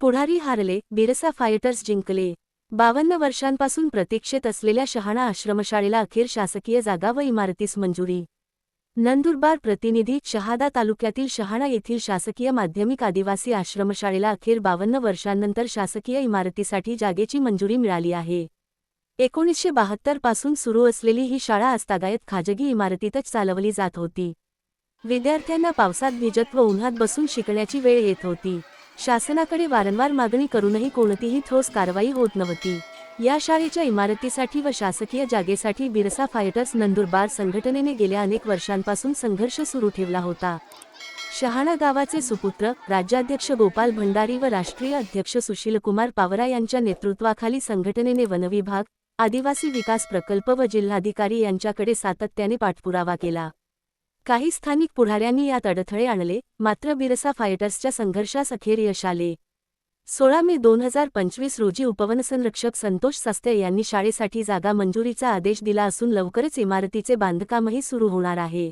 पुढारी हारले Birsa fighters जिंकले. बावन्न वर्षांपासून प्रतीक्षेत असलेल्या शहाणा आश्रमशाळेला अखेर शासकीय जागा व इमारतीस मंजुरी. नंदुरबार प्रतिनिधी शहादा तालुक्यातील शहाणा येथील शासकीय माध्यमिक आदिवासी आश्रमशाळेला अखेर बावन्न वर्षांनंतर शासकीय इमारतीसाठी जागेची मंजुरी मिळाली आहे. एकोणीसशे बहात्तरपासून सुरू असलेली ही शाळा आजतागायत खाजगी इमारतीतच चालवली जात होती. विद्यार्थ्यांना पावसात भिजत व उन्हात बसून शिकण्याची वेळ येत होती. शासनाकडे वारंवार मागणी करूनही कोणतीही ठोस कारवाई होत नव्हती. या शाळेच्या इमारतीसाठी व शासकीय जागेसाठी बिरसा फायटर्स नंदुरबार संघटनेने गेल्या अनेक वर्षांपासून संघर्ष सुरू ठेवला होता. शहाणा गावाचे सुपुत्र राज्याध्यक्ष गोपाल भंडारी व राष्ट्रीय अध्यक्ष सुशीलकुमार पावरा यांच्या नेतृत्वाखाली संघटनेने वनविभाग आदिवासी विकास प्रकल्प व जिल्हाधिकारी यांच्याकडे सातत्याने पाठपुरावा केला. काही स्थानिक पुढाऱ्यांनी यात अडथळे आणले मात्र बिरसा फायटर्सच्या संघर्षास अखेर यश आले. सोळा मे दोन हजार पंचवीस रोजी उपवनसंरक्षक संतोष सस्ते यांनी शाळेसाठी जागा मंजुरीचा आदेश दिला असून लवकरच इमारतीचे बांधकामही सुरू होणार आहे.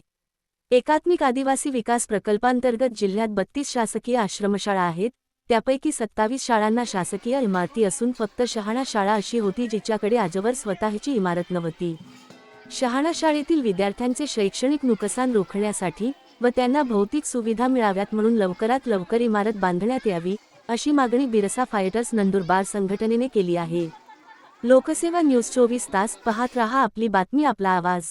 एकात्मिक आदिवासी विकास प्रकल्पांतर्गत जिल्ह्यात बत्तीस शासकीय आश्रमशाळा आहेत त्यापैकी सत्तावीस शाळांना शासकीय इमारती असून फक्त शहाणा शाळा अशी होती जिच्याकडे आजवर स्वतःची इमारत नव्हती. शहाणा शाळेतील विद्यार्थ्यांचे शैक्षणिक नुकसान रोखण्यासाठी व त्यांना भौतिक सुविधा मिळाव्यात म्हणून लवकरात लवकर इमारत बांधण्यात यावी अशी मागणी बिरसा फायटर्स नंदुरबार संघटनेने केली आहे. लोकसेवा न्यूज चोवीस तास पाहत रहा आपली बातमी आपला आवाज.